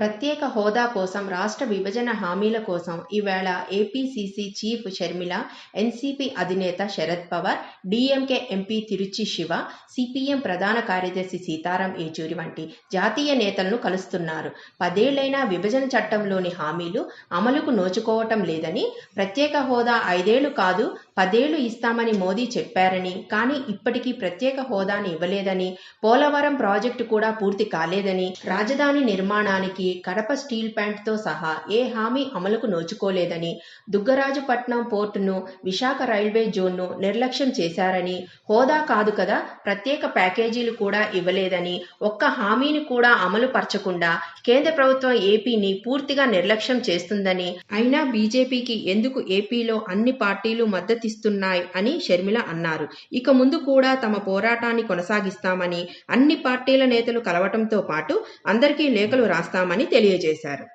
ప్రత్యేక హోదా కోసం రాష్ట్ర విభజన హామీల కోసం ఈవేళ ఏపీసీసీ చీఫ్ షర్మిల ఎన్సీపీ అధినేత Sharad Pawar DMK MP Tiruchi Siva CPM ప్రధాన కార్యదర్శి సీతారాం ఏచూరి వంటి జాతీయ నేతలను కలుస్తున్నారు. పదేళ్ళైనా విభజన చట్టంలోని హామీలు అమలుకు నోచుకోవటం లేదని ప్రత్యేక హోదా ఐదేళ్ళు కాదు పదేళ్ళు ఇస్తామని మోదీ చెప్పారని కానీ ఇప్పటికీ ప్రత్యేక హోదాని ఇవ్వలేదని పోలవరం ప్రాజెక్టు కూడా పూర్తి కాలేదని రాజధాని నిర్మాణానికి కడప స్టీల్ ప్యాంట్తో సహా ఏ హామీ అమలుకు నోచుకోలేదని దుగ్గరాజుపట్నం పోర్టును విశాఖ రైల్వే జోన్ను నిర్లక్ష్యం చేశారని హోదా కాదు కదా ప్రత్యేక ప్యాకేజీలు కూడా ఇవ్వలేదని ఒక్క హామీని కూడా అమలు పరచకుండా కేంద్ర ప్రభుత్వం ఏపీని పూర్తిగా నిర్లక్ష్యం చేస్తుందని అయినా బీజేపీకి ఎందుకు ఏపీలో అన్ని పార్టీలు మద్దతిస్తున్నాయి అని షర్మిల అన్నారు. ఇక ముందు కూడా తమ పోరాటాన్ని కొనసాగిస్తామని అన్ని పార్టీల నేతలు కలవటంతో పాటు అందరికీ లేఖలు రాస్తామని తెలియజేశారు.